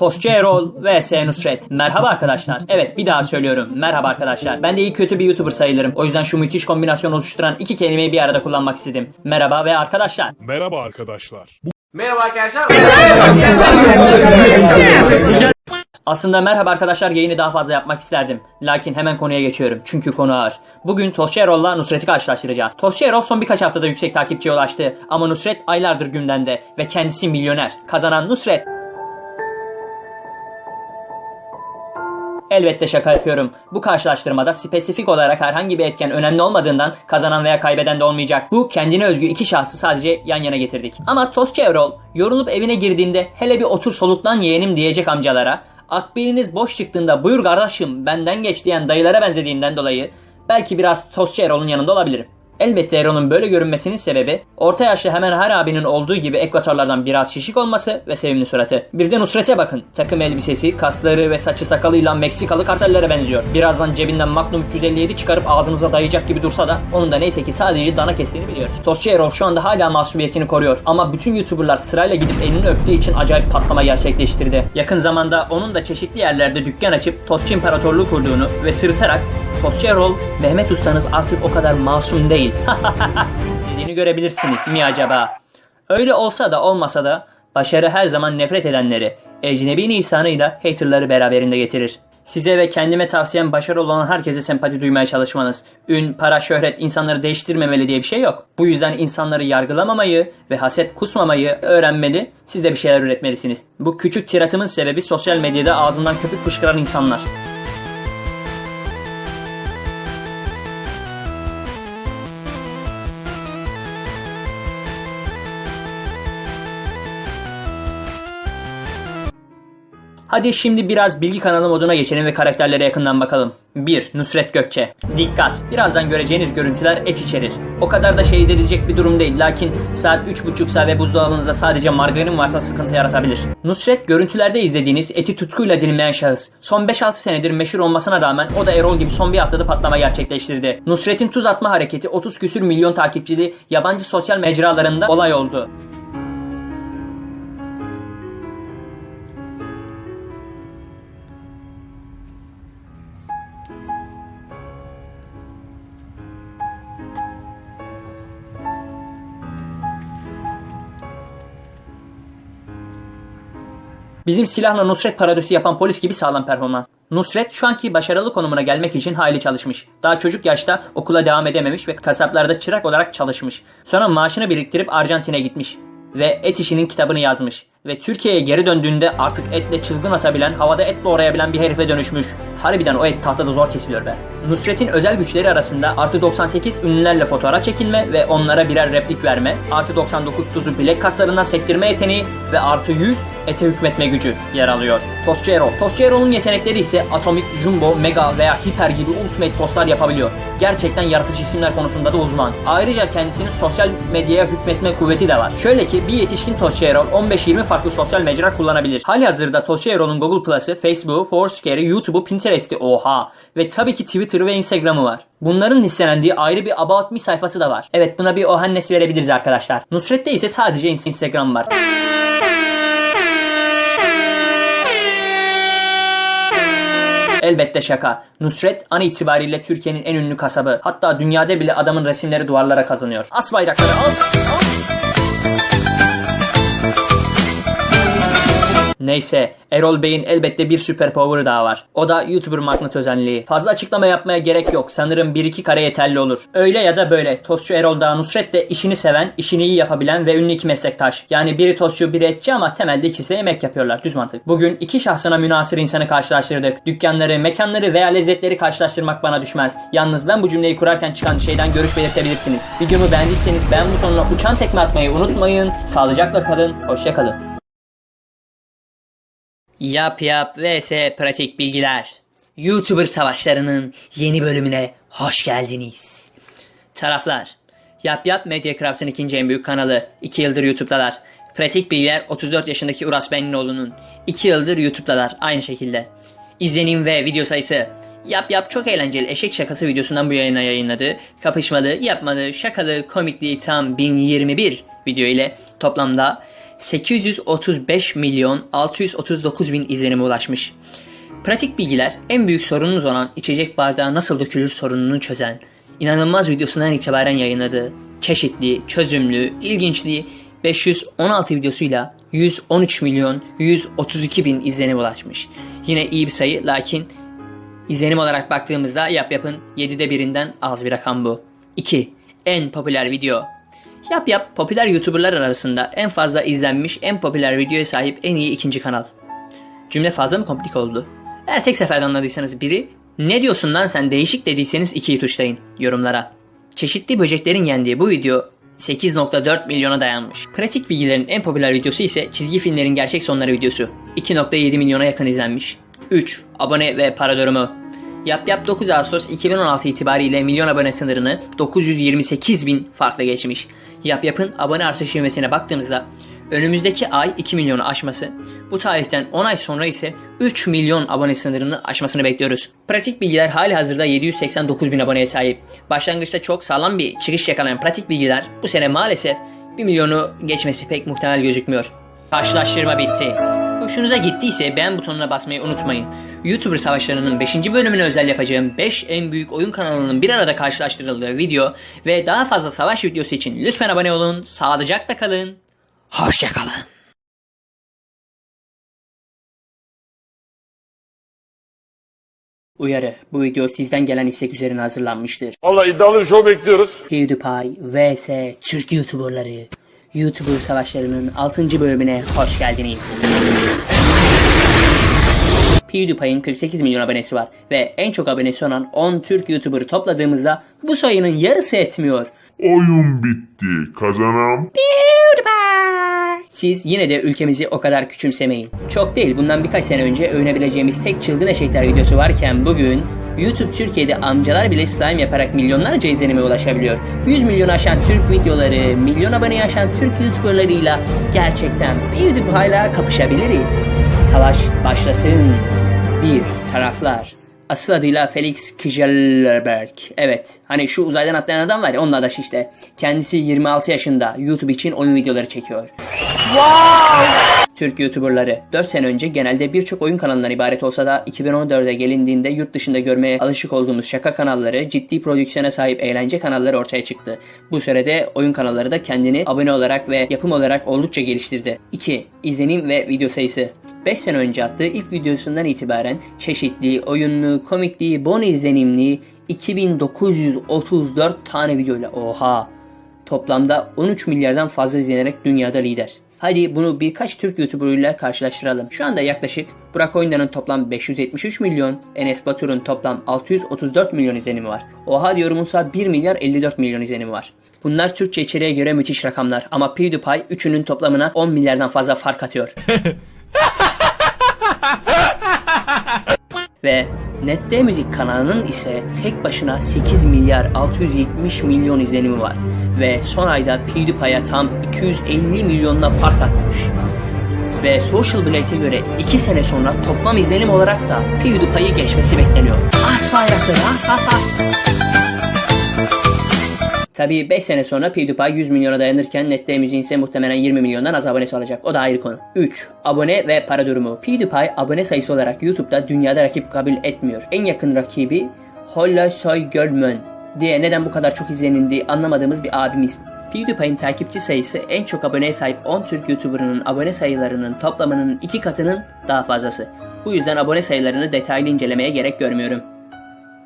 Tostçu Erol vs Nusret. Merhaba arkadaşlar. Evet bir daha söylüyorum. Merhaba arkadaşlar. Ben de iyi kötü bir YouTuber sayılırım. O yüzden şu müthiş kombinasyon oluşturan iki kelimeyi bir arada kullanmak istedim. Merhaba ve arkadaşlar. Merhaba arkadaşlar. Bu Merhaba arkadaşlar. Aslında merhaba arkadaşlar yayını daha fazla yapmak isterdim. Lakin hemen konuya geçiyorum. Çünkü konu ağır. Bugün Tostçu Erol'la Nusret'i karşılaştıracağız. Tostçu Erol son birkaç haftada yüksek takipçiye ulaştı. Ama Nusret aylardır gündemde. Ve kendisi milyoner. Kazanan Nusret. Elbette şaka yapıyorum. Bu karşılaştırmada spesifik olarak herhangi bir etken önemli olmadığından kazanan veya kaybeden de olmayacak. Bu kendine özgü iki şahsı sadece yan yana getirdik. Ama Tostçu Erol yorulup evine girdiğinde hele bir otur soluklan yeğenim diyecek amcalara, akbiliniz boş çıktığında buyur kardeşim benden geç diyen dayılara benzediğinden dolayı belki biraz Tostçu Erol'un yanında olabilirim. Elbette Erol'un böyle görünmesinin sebebi orta yaşlı hemen her abinin olduğu gibi ekvatorlardan biraz şişik olması ve sevimli suratı. Bir de Nusret'e bakın. Takım elbisesi, kasları ve saçı sakalıyla Meksikalı kartellere benziyor. Birazdan cebinden Magnum 357 çıkarıp ağzınıza dayayacak gibi dursa da onun da neyse ki sadece dana kestiğini biliyoruz. Tostçu Erol şu anda hala masumiyetini koruyor ama bütün YouTuber'lar sırayla gidip elini öptüğü için acayip patlama gerçekleştirdi. Yakın zamanda onun da çeşitli yerlerde dükkan açıp Tostçu İmparatorluğu kurduğunu ve sırıtarak Tostçu Erol, Mehmet ustanız artık o kadar masum değil. dediğini görebilirsiniz mi acaba? Öyle olsa da olmasa da başarı her zaman nefret edenleri, ecnebi nisanıyla haterları beraberinde getirir. Size ve kendime tavsiyem başarılı olan herkese sempati duymaya çalışmanız. Ün, para, şöhret insanları değiştirmemeli diye bir şey yok. Bu yüzden insanları yargılamamayı ve haset kusmamayı öğrenmeli, siz de bir şeyler üretmelisiniz. Bu küçük tiratımın sebebi sosyal medyada ağzından köpük fışkıran insanlar. Hadi şimdi biraz bilgi kanalı moduna geçelim ve karakterlere yakından bakalım. 1. Nusret Gökçe. Dikkat! Birazdan göreceğiniz görüntüler et içerir. O kadar da şey edilecek bir durum değil. Lakin saat 3.30'sa ve buzdolabınızda sadece margarin varsa sıkıntı yaratabilir. Nusret görüntülerde izlediğiniz eti tutkuyla dilimleyen şahıs. Son 5-6 senedir meşhur olmasına rağmen o da Erol gibi son bir haftada patlama gerçekleştirdi. Nusret'in tuz atma hareketi 30 küsür milyon takipçili yabancı sosyal mecralarında olay oldu. Bizim silahla Nusret parodisi yapan polis gibi sağlam performans. Nusret şu anki başarılı konumuna gelmek için hayli çalışmış. Daha çocuk yaşta okula devam edememiş ve kasaplarda çırak olarak çalışmış. Sonra maaşını biriktirip Arjantin'e gitmiş. Ve et işinin kitabını yazmış. Ve Türkiye'ye geri döndüğünde artık etle çılgın atabilen, havada et doğrayabilen bir herife dönüşmüş. Harbiden o et tahtada zor kesiliyor be. Nusret'in özel güçleri arasında artı 98 ünlülerle fotoğraf çekilme ve onlara birer replik verme, artı 99 tuzu bilek kaslarından sektirme yeteneği ve artı 100 ete hükmetme gücü yer alıyor. Tostçu Erol'un yetenekleri ise atomik, jumbo, mega veya hiper gibi ultimate tostlar yapabiliyor. Gerçekten yaratıcı isimler konusunda da uzman. Ayrıca kendisinin sosyal medyaya hükmetme kuvveti de var. Şöyle ki bir yetişkin Tostçu Erol 15-20 farklı sosyal mecra kullanabilir. Hali hazırda Tostçu Erol'un Google Plus'ı, Facebook'u, Foursquare'ı, YouTube'u, Pinterest'i oha ve tabii ki Twitter'ı ve Instagram'ı var. Bunların listelendiği ayrı bir About Me sayfası da var. Evet buna bir ohannes verebiliriz arkadaşlar. Nusret'te ise sadece Instagram var. Elbette şaka. Nusret an itibariyle Türkiye'nin en ünlü kasabı. Hatta dünyada bile adamın resimleri duvarlara kazanıyor. As bayrakları as, Neyse, Erol Bey'in elbette bir süper power'ı daha var. O da YouTuber magnet özelliği. Fazla açıklama yapmaya gerek yok. Sanırım bir iki kare yeterli olur. Öyle ya da böyle. Tostçu Erol Dağ Nusret de işini seven, işini iyi yapabilen ve ünlü iki meslektaş. Yani biri tostçu, biri etçi ama temelde ikisi de yemek yapıyorlar. Düz mantık. Bugün iki şahsına münasır insanı karşılaştırdık. Dükkanları, mekanları veya lezzetleri karşılaştırmak bana düşmez. Yalnız ben bu cümleyi kurarken çıkan şeyden görüş belirtebilirsiniz. Videomu beğendiyseniz beğen butonuna uçan tekme atmayı unutmayın. Sağlıcakla kalın, hoşça kalın. Yap Yap vs Pratik Bilgiler. YouTuber savaşlarının yeni bölümüne hoş geldiniz. Taraflar. Yap Yap Mediacraft'ın ikinci en büyük kanalı. 2 yıldır YouTube'dalar. Pratik Bilgiler 34 yaşındaki Uras Benlioğlu'nun. 2 yıldır YouTube'dalar aynı şekilde. İzlenim ve video sayısı. Yap Yap çok eğlenceli eşek şakası videosundan bu yayına yayınladı. Kapışmalı, yapmalı, şakalı, komikliği tam 1021 video ile toplamda 835 milyon 639 bin izlenime ulaşmış. Pratik bilgiler en büyük sorununuz olan içecek bardağı nasıl dökülür sorununu çözen, inanılmaz videosundan itibaren yayınladığı, çeşitli, çözümlü, ilginçliği 516 videosuyla 113 milyon 132 bin izlenime ulaşmış. Yine iyi bir sayı lakin izlenim olarak baktığımızda Yap Yap'ın 7'de birinden az bir rakam bu. 2. En popüler video. Yap Yap popüler YouTuber'lar arasında en fazla izlenmiş en popüler videoya sahip en iyi ikinci kanal. Cümle fazla mı komplik oldu? Eğer tek seferde anladıysanız biri, ne diyorsun lan sen değişik dediyseniz ikiyi tuşlayın yorumlara. Çeşitli böceklerin yendiği bu video 8.4 milyona dayanmış. Pratik bilgilerin en popüler videosu ise çizgi filmlerin gerçek sonları videosu. 2.7 milyona yakın izlenmiş. 3. Abone ve para durumu. Yap Yap 9 Ağustos 2016 itibariyle milyon abone sınırını 928 bin farkla geçmiş. Yap Yap'ın abone artış ivmesine baktığımızda önümüzdeki ay 2 milyonu aşması, bu tarihten 10 ay sonra ise 3 milyon abone sınırını aşmasını bekliyoruz. Pratik bilgiler hali hazırda 789 bin aboneye sahip. Başlangıçta çok sağlam bir çıkış yakalayan pratik bilgiler bu sene maalesef 1 milyonu geçmesi pek muhtemel gözükmüyor. Karşılaştırma bitti. Hoşunuza gittiyse beğen butonuna basmayı unutmayın. YouTuber savaşlarının 5. bölümüne özel yapacağım 5 en büyük oyun kanalının bir arada karşılaştırıldığı video ve daha fazla savaş videosu için lütfen abone olun, sağlıcakla kalın, hoşçakalın. Uyarı, bu video sizden gelen istek üzerine hazırlanmıştır. Valla iddialı bir show bekliyoruz. PewDiePie vs Türk YouTuberları. YouTuber savaşlarının 6. bölümüne hoş geldiniz. PewDiePie'in 48 milyon abonesi var ve en çok abonesi olan 10 Türk YouTuber'ı topladığımızda bu sayının yarısı etmiyor. Oyun bitti. Kazanan Siz yine de ülkemizi o kadar küçümsemeyin. Çok değil bundan birkaç sene önce övünebileceğimiz tek çılgın eşekler videosu varken bugün YouTube Türkiye'de amcalar bile slime yaparak milyonlarca izlenime ulaşabiliyor. 100 milyon aşan Türk videoları, milyon abone aşan Türk YouTuberlarıyla gerçekten PewDiePie'la kapışabiliriz. Savaş başlasın. Bir taraflar. Asıl adıyla Felix Kjellberg. Evet. Hani şu uzaydan atlayan adam var ya onun adaşı işte. Kendisi 26 yaşında. YouTube için oyun videoları çekiyor. Türk YouTuberları 4 sene önce genelde birçok oyun kanalından ibaret olsa da 2014'e gelindiğinde yurt dışında görmeye alışık olduğumuz şaka kanalları, ciddi prodüksiyona sahip eğlence kanalları ortaya çıktı. Bu sürede oyun kanalları da kendini abone olarak ve yapım olarak oldukça geliştirdi. 2. İzlenim ve video sayısı 5 sene önce attığı ilk videosundan itibaren çeşitli, oyunlu, komikli, bon izlenimli 2934 tane videoyla oha Toplamda 13 milyardan fazla izlenerek dünyada lider. Hadi bunu birkaç Türk YouTuber'ıyla karşılaştıralım. Şu anda yaklaşık Burak Oyundan'ın toplam 573 milyon, Enes Batur'un toplam 634 milyon izlenimi var. Oha diyorumunsa 1 milyar 54 milyon izlenimi var. Bunlar Türkçe içeriğe göre müthiş rakamlar ama PewDiePie üçünün toplamına 10 milyardan fazla fark atıyor. Ve Nette Müzik kanalının ise tek başına 8 milyar 670 milyon izlenimi var. Ve son ayda PewDiePie'ya tam 250 milyonla fark atmış. Ve Social Blade'e göre 2 sene sonra toplam izlenim olarak da PewDiePie'yi geçmesi bekleniyor. As bayrakları as as as. Tabii 5 sene sonra PewDiePie 100 milyona dayanırken Nette Müziğin ise muhtemelen 20 milyondan az abonesi olacak. O da ayrı konu. 3. Abone ve para durumu. PewDiePie abone sayısı olarak YouTube'da dünyada rakip kabul etmiyor. En yakın rakibi Holla Soy diye neden bu kadar çok izlenildiği anlamadığımız bir abimiz. PewDiePie'in takipçi sayısı en çok aboneye sahip 10 Türk YouTuber'ının abone sayılarının toplamının iki katının daha fazlası. Bu yüzden abone sayılarını detaylı incelemeye gerek görmüyorum.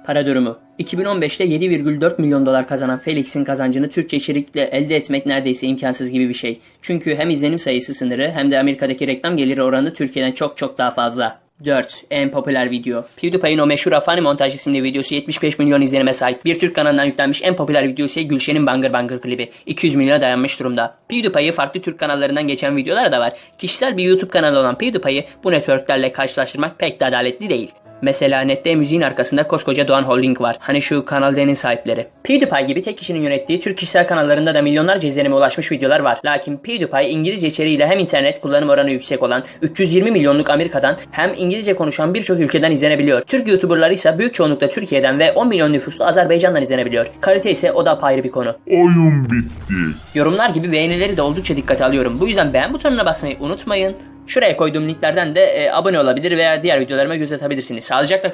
Para durumu. 2015'te 7,4 milyon dolar kazanan Felix'in kazancını Türkçe içerikle elde etmek neredeyse imkansız gibi bir şey. Çünkü hem izlenim sayısı sınırı hem de Amerika'daki reklam geliri oranı Türkiye'den çok çok daha fazla. 4. En popüler video. PewDiePie'in o meşhur Afani Montaj isimli videosu 75 milyon izlenime sahip. Bir Türk kanalından yüklenmiş en popüler video ise Gülşen'in Bangır Bangır klibi. 200 milyona dayanmış durumda. PewDiePie'yi farklı Türk kanallarından geçen videolar da var. Kişisel bir YouTube kanalı olan PewDiePie'yi bu networklerle karşılaştırmak pek de adaletli değil. Mesela nette müziğin arkasında koskoca Doğan Holding var. Hani şu Kanal D'nin sahipleri. PewDiePie gibi tek kişinin yönettiği Türk kişisel kanallarında da milyonlarca izlenime ulaşmış videolar var. Lakin PewDiePie İngilizce içeriğiyle hem internet kullanım oranı yüksek olan 320 milyonluk Amerika'dan hem İngilizce konuşan birçok ülkeden izlenebiliyor. Türk YouTuberları ise büyük çoğunlukla Türkiye'den ve 10 milyon nüfuslu Azerbaycan'dan izlenebiliyor. Kalite ise o da apayrı bir konu. Oyun bitti. Yorumlar gibi beğenileri de oldukça dikkate alıyorum. Bu yüzden beğen butonuna basmayı unutmayın. Şuraya koyduğum linklerden de e, abone olabilir veya diğer videolarıma göz atabilirsiniz. Sağlıcakla kalın.